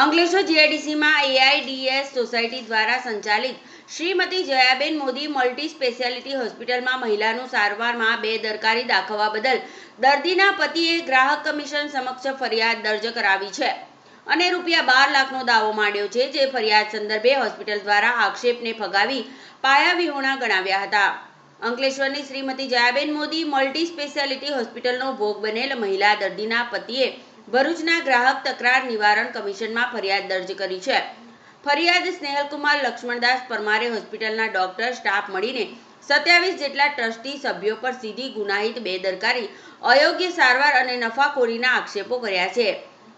Ankleshwar જીઆઈડીસીમાં AIDS society દ્વારા સંચાલિત Shrimati Jayaben Modi multi speciality હોસ્પિટલમાં મહિલાનું સારવારમાં બે દરકારી દાખવવા બદલ દર્દીના પતિએ ગ્રાહક કમિશન સમક્ષ ફરિયાદ દર્જ કરાવી છે. અને રૂપિયા બાર લાખનો દાવો માંડ્યો છે, જે ફરિયાદ સંદર્ભે હોસ્પિટલ દ્વારા આક્ષેપને ફગાવી પાયા વિહોણા ગણાવ્યા હતા. અંકલેશ્વરની શ્રીમતી જયાબેન મોદી મલ્ટી સ્પેશિયાલિટી હોસ્પિટલનો ભોગ બનેલ મહિલા દર્દીના પતિએ ભરૂચના ગ્રાહક તકરાર નિવારણ કમિશનમાં ફરિયાદ દર્જ કરી છે. ફરિયાદ સ્નેહલકુમાર લક્ષ્મણદાસ પરમારે હોસ્પિટલના ડોક્ટર સ્ટાફ મળીને સત્યાવીસ જેટલા ટ્રસ્ટી સભ્યો પર સીધી ગુનાહિત બેદરકારી, અયોગ્ય સારવાર અને નફાખોરીના આક્ષેપો કર્યા છે.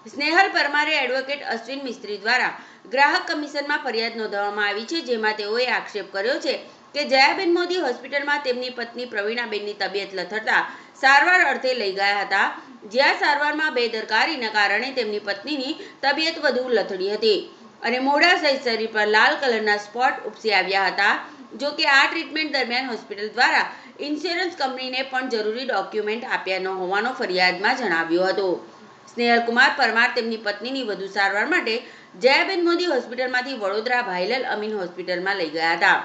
સ્નેહલ પરમારે એડવોકેટ અશ્વિન મિસ્ત્રી દ્વારા ગ્રાહક કમિશનમાં ફરિયાદ નોંધવામાં આવી છે, જેમાં તેઓએ આક્ષેપ કર્યો છે કે જયાબેન મોદી હોસ્પિટલમાં તેમની પત્ની પ્રવીણાબેનની તબિયત લથડતા સારવાર અર્થે લઈ ગયા હતા. જ્યાં સારવારમાં બેદરકારીના કારણે તેમની પત્નીની તબિયત વધુ લથડી હતી અને મોઢા સહિત શરીર પર લાલ કલરના સ્પોટ ઉપસી આવ્યા હતા. જો કે આ ટ્રીટમેન્ટ દરમિયાન હોસ્પિટલ દ્વારા ઇન્સ્યોરન્સ કંપનીને પણ જરૂરી ડોક્યુમેન્ટ આપ્યા ન હોવાનો ફરિયાદમાં જણાવ્યું હતું. સ્નેહલકુમાર પરમાર તેમની પત્નીની વધુ સારવાર માટે જયાબેન મોદી હોસ્પિટલમાંથી વડોદરા ભાઈલલ અમીન હોસ્પિટલમાં લઈ ગયા હતા.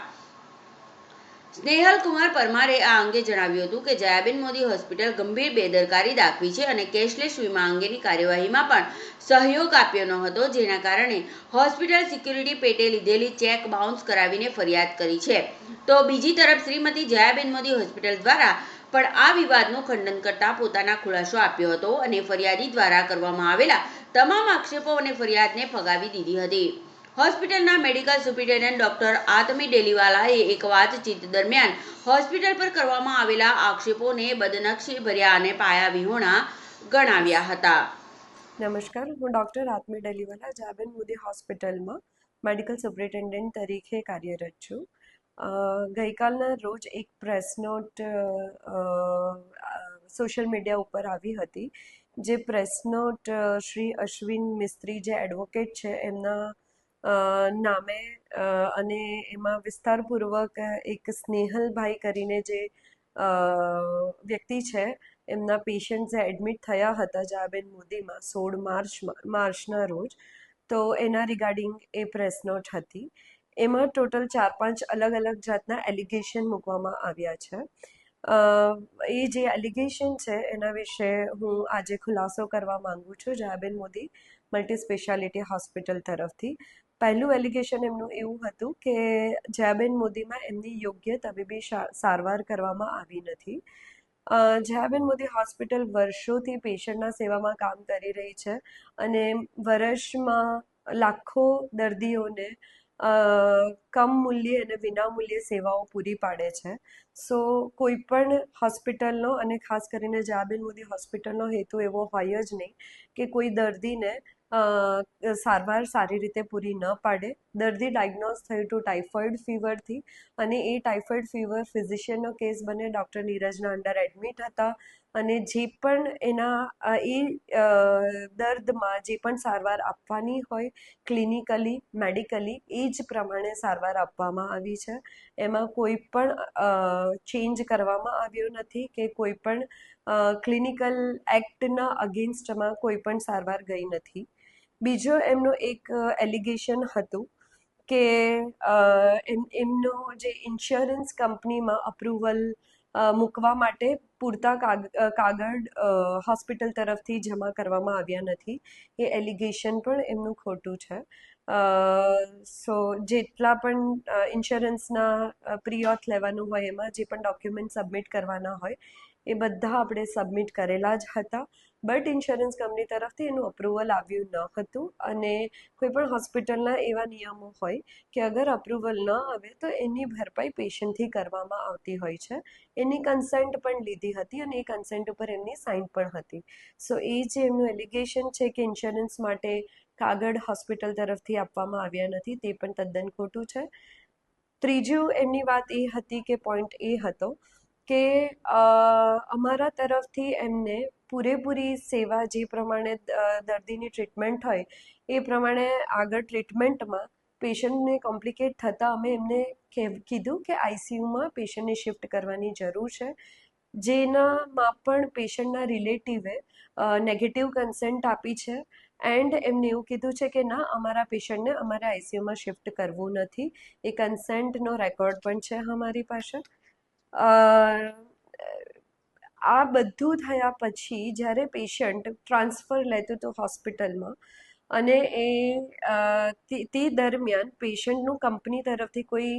સ્નેહલ કુમાર પરમારે આ અંગે જણાવ્યું હતું કે જયાબેન મોદી હોસ્પિટલ ગંભીર બેદરકારી દાખવી છે અને કેશલેસ વીમા અંગેની કાર્યવાહીમાં પણ સહયોગ આપ્યો ન હતો, જેના કારણે હોસ્પિટલ સિક્યુરિટી પેટે લીધેલી ચેક બાઉન્સ કરાવીને ફરિયાદ કરી છે. તો બીજી તરફ શ્રીમતી જયાબેન મોદી હોસ્પિટલ દ્વારા પણ આ વિવાદનું ખંડન કરતા પોતાના ખુલાસો આપ્યો હતો અને ફરિયાદી દ્વારા કરવામાં આવેલા તમામ આક્ષેપો અને ફરિયાદને ફગાવી દીધી હતી. હોસ્પિટલના મેડિકલ સુપ્રિન્ટેન્ડન્ટ ડોક્ટર આતમી ડેલીવાલાએ એક વાતચીત દરમિયાન હોસ્પિટલ પર કરવામાં આવેલા આક્ષેપોને બદનક્ષી ભર્યા અને પાયા વિહોણા ગણાવ્યા હતા. નમસ્કાર, હું ડૉક્ટર આત્મી ડેલીવાલા જાબેન મોદી હોસ્પિટલમાં મેડિકલ સુપ્રિન્ટેન્ડન્ટ તરીકે કાર્યરત છું. ગઈકાલના રોજ એક પ્રેસ નોટ સોશિયલ મીડિયા ઉપર આવી હતી, જે પ્રેસ નોટ શ્રી અશ્વિન મિસ્ત્રી જે એડવોકેટ છે એમના નામે અને એમાં વિસ્તારપૂર્વક એક સ્નેહલભાઈ કરીને જે વ્યક્તિ છે, એમના પેશન્ટ જે એડમિટ થયા હતા જાબેન મોદીમાં સોળ માર્ચ, માર્ચના રોજ. તો એના રિગાર્ડિંગ એ પ્રેસ નોટ હતી. એમાં ટોટલ ચાર પાંચ અલગ અલગ જાતના એલિગેશન મૂકવામાં આવ્યા છે. એ જે એલિગેશન છે, એના વિશે હું આજે ખુલાસો કરવા માંગુ છું Jayaben Modi multi speciality hospital તરફથી. પહેલું એલિગેશન એમનું એવું હતું કે જયાબેન મોદીમાં એમની યોગ્ય તબીબી સારવાર કરવામાં આવી નથી. જયાબેન મોદી હોસ્પિટલ વર્ષોથી પેશન્ટના સેવામાં કામ કરી રહી છે અને વર્ષમાં લાખો દર્દીઓને કમ મૂલ્યે અને વિનામૂલ્યે સેવાઓ પૂરી પાડે છે. સો, કોઈ પણ હોસ્પિટલનો અને ખાસ કરીને જાબેન મોદી હોસ્પિટલનો હેતુ એવો હોય જ નહીં કે કોઈ દર્દીને સારવાર સારી રીતે પૂરી ન પાડે. દર્દી ડાયગ્નોઝ થયું હતું ટાઇફોઇડ ફીવરથી અને એ ટાઇફોઇડ ફીવર ફિઝિશિયનનો કેસ બને, ડૉક્ટર નીરજના અંડર એડમિટ હતા અને જે પણ એના એ દર્દમાં જે પણ સારવાર આપવાની હોય ક્લિનિકલી, મેડિકલી, એ જ પ્રમાણે સારવાર આપવામાં આવી છે. એમાં કોઈ પણ ચેન્જ કરવામાં આવ્યો નથી કે કોઈ પણ ક્લિનિકલ એક્ટના અગેન્સ્ટમાં કોઈ પણ સારવાર ગઈ નથી. બીજો એમનો એક એલિગેશન હતું કે એમનો જે ઇન્સ્યોરન્સ કંપનીમાં અપ્રુવલ મૂકવા માટે પૂરતા કાગ કાગળ હોસ્પિટલ તરફથી જમા કરવામાં આવ્યા નથી. એ એલિગેશન પણ એમનું ખોટું છે. સો, જેટલા પણ ઇન્સ્યોરન્સના પ્રી-ઓથ લેવાનું હોય એમાં જે પણ ડોક્યુમેન્ટ સબમિટ કરવાના હોય એ બધા આપણે સબમિટ કરેલા જ હતા. બટ ઇન્સ્યોરન્સ કંપની તરફથી એનું અપ્રુવલ આવ્યું ન હતું અને કોઈ પણ હોસ્પિટલના એવા નિયમો હોય કે અગર અપ્રુવલ ન આવે તો એની ભરપાઈ પેશન્ટથી કરવામાં આવતી હોય છે. એની કન્સેન્ટ પણ લીધી હતી અને એ કન્સેન્ટ ઉપર એમની સાઇન પણ હતી. સો એ જે એમનું એલિગેશન છે કે ઇન્સ્યોરન્સ માટે કાગળ હોસ્પિટલ તરફથી આપવામાં આવ્યા નથી, તે પણ તદ્દન ખોટું છે. ત્રીજું એમની વાત એ હતી કે પોઈન્ટ એ હતો કે અમારા તરફથી એમને પૂરેપૂરી સેવા જે પ્રમાણે દર્દીની ટ્રીટમેન્ટ હોય, એ પ્રમાણે આગળ ટ્રીટમેન્ટમાં પેશન્ટને કોમ્પ્લિકેટ થતાં અમે એમને કીધું કે આઈસીયુમાં પેશન્ટને શિફ્ટ કરવાની જરૂર છે. જેનામાં પણ પેશન્ટના રિલેટિવે નેગેટિવ કન્સેન્ટ આપી છે એન્ડ એમને એવું કીધું છે કે, ના, અમારા પેશન્ટને અમારે આઈસીયુમાં શિફ્ટ કરવું નથી. એ કન્સેન્ટનો રેકોર્ડ પણ છે અમારી પાસે આ બધું થયા પછી જ્યારે પેશન્ટ ટ્રાન્સફર લેતું હતો હોસ્પિટલમાં અને એ તે દરમિયાન પેશન્ટનું કંપની તરફથી કોઈ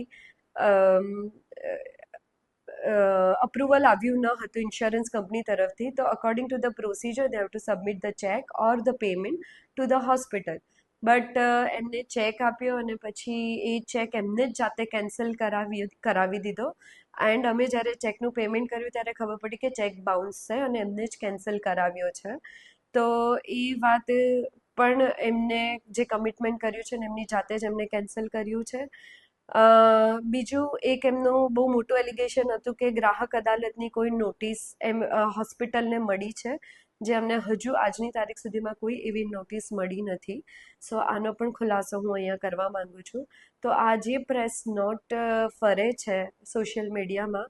અપ્રુવલ આવ્યું ન હતું ઇન્સ્યોરન્સ કંપની તરફથી, તો according to the procedure they have to submit the cheque or the payment to the hospital but એમને ચેક આપ્યો અને પછી એ ચેક એમને જ જાતે કેન્સલ કરાવી કરાવી દીધો. એન્ડ અમે જ્યારે ચેકનું પેમેન્ટ કર્યું ત્યારે ખબર પડી કે ચેક બાઉન્સ છે અને એમને જ કેન્સલ કરાવ્યો છે. તો એ વાત પણ એમને જે કમિટમેન્ટ કર્યું છે ને એમની જાતે જ એમને કેન્સલ કર્યું છે. બીજું એક એમનું બહુ મોટું એલિગેશન હતું કે ગ્રાહક અદાલતની કોઈ નોટિસ એમ હોસ્પિટલને મળી છે. જે અમને હજુ આજની તારીખ સુધીમાં કોઈ એવી નોટિસ મળી નથી. સો આનો પણ ખુલાસો હું અહીંયા કરવા માંગુ છું. તો આ જે પ્રેસ નોટ ફરે છે સોશિયલ મીડિયામાં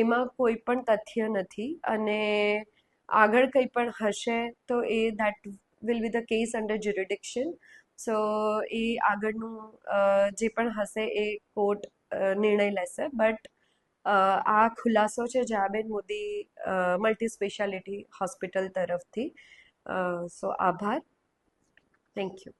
એમાં કોઈ પણ તથ્ય નથી અને આગળ કંઈ પણ હશે તો એ that will be the case under jurisdiction so એ આગળનું જે પણ હશે એ કોર્ટ નિર્ણય લેશે. બટ આ ખુલાસો છે Jayaben Modi multi speciality hospital તરફથી. સો આભાર. Thank you